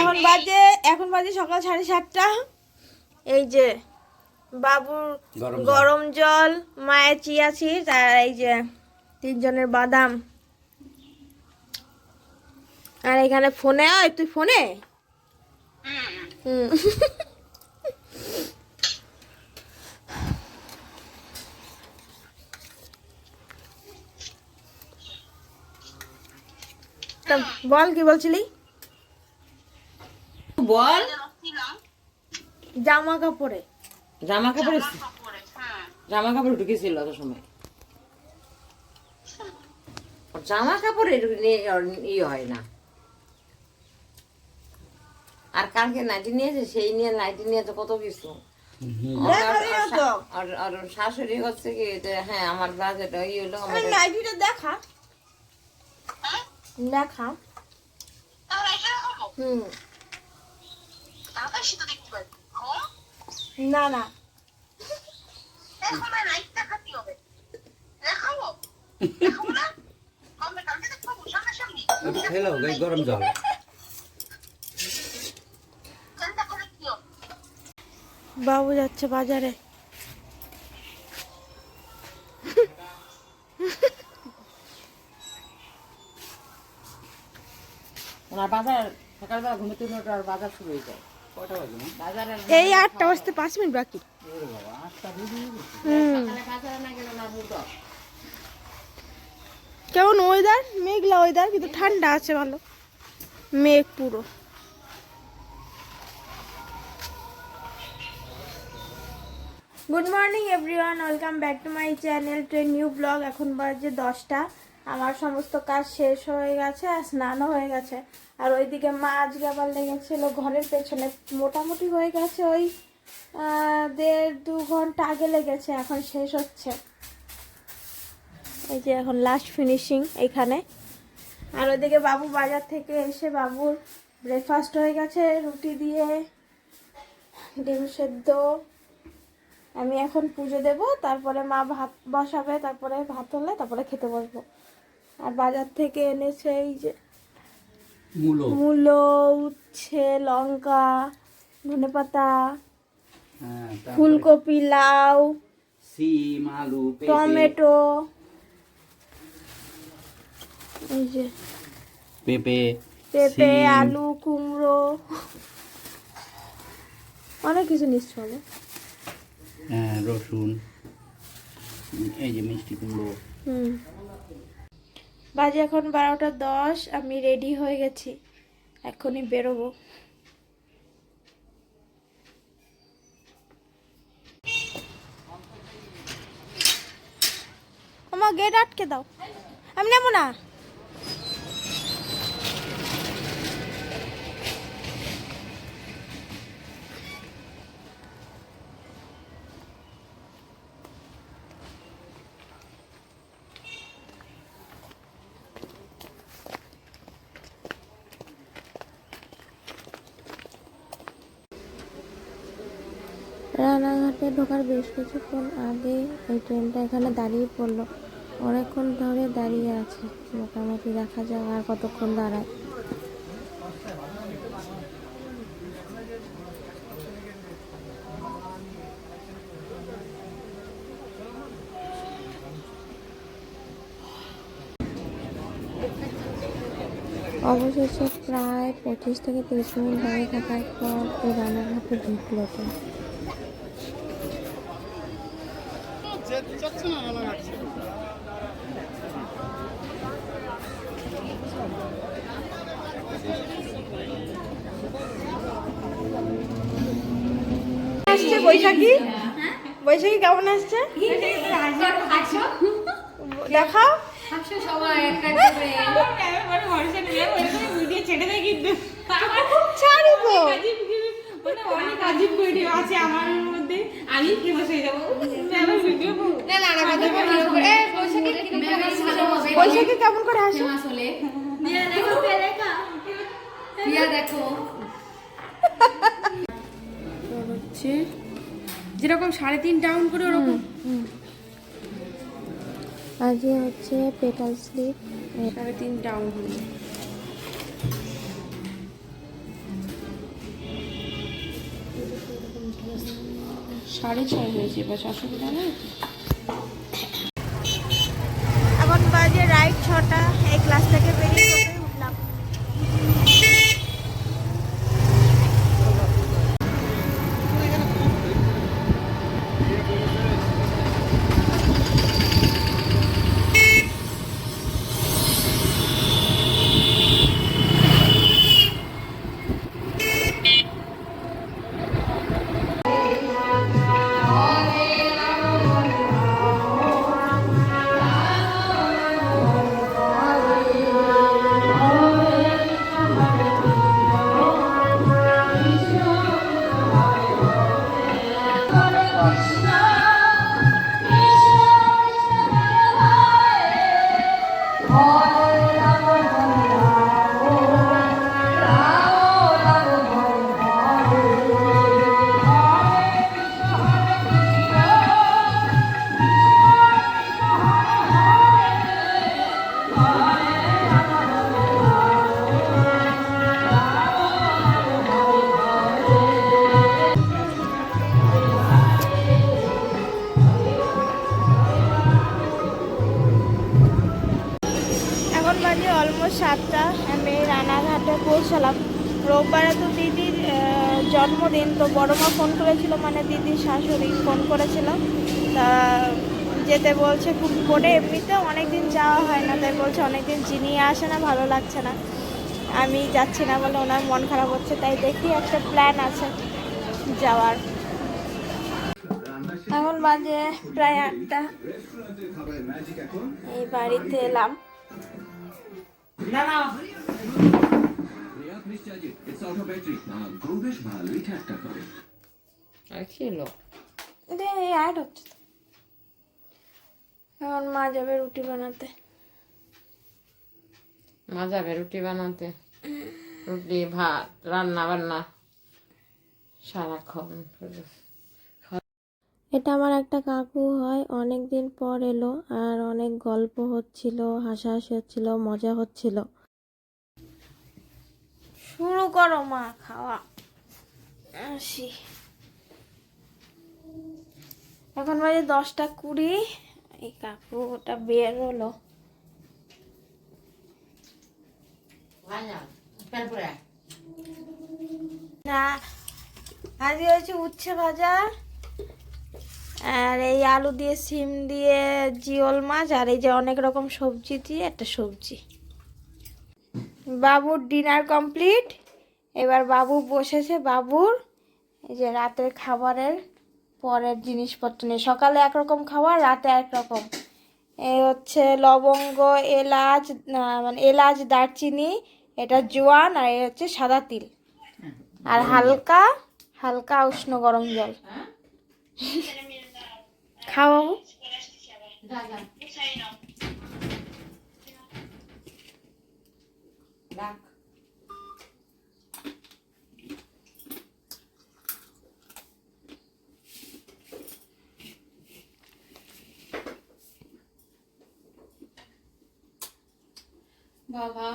এখন বাজে এখন বাজে সকাল সাড়ে সাতটা। এই যে বাবুর গরম জল। মায়ের চিয়া সিড আর এই যে তিনজনের বাদাম। আর এখানে ফোনে ওই তুই ফোনে? তা বল কি বলছিলি? বল। জামা কাপড়ে। জামা কাপড় জামা কাপড় ঢুকেছিল অত সময়। জামা কাপড় ইয়ে হয় না। আর কালকে নাইটি নিয়েছে সেই নিয়ে নাইটি নিয়ে তো কত কিছু। আর- শাশুড়ি হচ্ছে কি যে হ্যাঁ আমার বাজেট ইয়ে হলো নাইটিটা দেখা। দেখা। হুম। না না। খেলো গরম জল। বাবু যাচ্ছে বাজারে। ওনার বাজার সকালবেলা ঘুমে তুলে বাজার শুরু হয়ে যায়। এই আটটা বাজতে পাঁচ মিনিট বাকি। কেমন ওয়েদার মেঘলা ওয়েদার কিন্তু ঠান্ডা আছে ভালো। মেঘ পুরো। Good morning everyone welcome back to my channel to new blog এখন বাজে দশটা। আমার সমস্ত কাজ শেষ হয়ে গেছে আর স্নানও হয়ে গেছে। আর ওইদিকে মা আজকে আবার লেগেছিল ঘরের পেছনে। মোটামুটি হয়ে গেছে ওই দেড় দু ঘণ্টা আগে লেগেছে, এখন শেষ হচ্ছে। এই যে এখন লাস্ট ফিনিশিং এখানে। আর ওইদিকে বাবু বাজার থেকে এসে বাবুর ব্রেকফাস্ট হয়ে গেছে, রুটি দিয়ে, ডিম সেদ্ধ। আমি এখন পুজো দেব, তারপরে মা ভাত বসাবে, তারপরে ভাত হলে তারপরে খেতে বসবো। আর বাজার থেকে এনেছে এই যে মূলো। উচ্ছে লঙ্কা ধনেপাতা হ্যাঁ তারপরে ফুলকপি লাউ সিম আলু টমেটো এই যে পেঁপে পেঁপে আলু কুমড়ো। অনেক কিছু নিচ্ছ হ্যাঁ রসুন এই যে মিষ্টি কুমড়ো। হুম। বাজে এখন বারোটা দশ, আমি রেডি হয়ে গেছি। এখনই বেরোবো। আমার গেট আটকে দাও। আমি নেব না। রানাঘাটে ঢোকার বেশ কিছুক্ষণ আগে এই ট্রেনটা এখানে দাঁড়িয়ে পড়ল। অনেকক্ষণ ধরে দাঁড়িয়ে আছে। মোটামুটি দেখা যাক আর কতক্ষণ দাঁড়ায়। অবশেষে প্রায় পঁচিশ থেকে তিরিশ মিনিট দাঁড়িয়ে থাকার পর রানাঘাটে ঢুকলো। ট্রেন আসছে বৈশাখী? বৈশাখী কেমন আসছে? দেখাও। ছাড়ি তো অনেক আজীব যেরকম সাড়ে তিন ডাউন করে ওরকম। আজকে হচ্ছে পেটাল স্লিপ। সাড়ে তিন ডাউন হলো। সাড়ে ছয় হয়েছে এবার অসুবিধা নেই এখন বাজে রাইট ছটা এই ক্লাস থেকে বেরিয়ে সাতটা, আমি রানাঘাটে পৌঁছালাম। রোববারে তো দিদির জন্মদিন, তো বড় মা ফোন করেছিল মানে দিদির শাশুড়ি ফোন করেছিল। তা যেতে বলছে খুব করে, এমনিতে অনেকদিন যাওয়া হয় না, তাই বলছে অনেকদিন চিনিয়ে আসে না, ভালো লাগছে না। আমি যাচ্ছি না বলে ওনার মন খারাপ হচ্ছে, তাই দেখি একটা প্ল্যান আছে যাওয়ার। এখন বাজে প্রায় আটটা। এই বাড়িতে এলাম। আর কি হলো? অ্যাড হচ্ছে এখন মা যাবে রুটি বানাতে। মা যাবে রুটি বানাতে। রুটি ভাত রান্না বান্না সারাক্ষণ। এটা আমার একটা কাকু হয় অনেক দিন পর এলো আর অনেক গল্প হচ্ছিল, হাসাহাসি হচ্ছিল, মজা হচ্ছিল। শুরু করো মা খাওয়া। আসি। এখন বাজে দশটা কুড়ি, এই কাকু ওটা বের হলো। না, আজকে হয়েছে উচ্ছে ভাজা। আর এই আলু দিয়ে, সিম দিয়ে জিওল মাছ আর এই যে অনেক রকম সবজি দিয়ে একটা সবজি। বাবুর ডিনার কমপ্লিট। এবার বাবু বসেছে, বাবুর এই যে রাতের খাবারের পরের জিনিসপত্র নিয়ে। সকালে একরকম খাবার, রাতে একরকম। এই হচ্ছে লবঙ্গ, এলাচ মানে এলাচ, দারচিনি, এটা জোয়ান আর এই হচ্ছে সাদা তিল। আর হালকা হালকা উষ্ণ গরম জল। খাও বাবু বাবা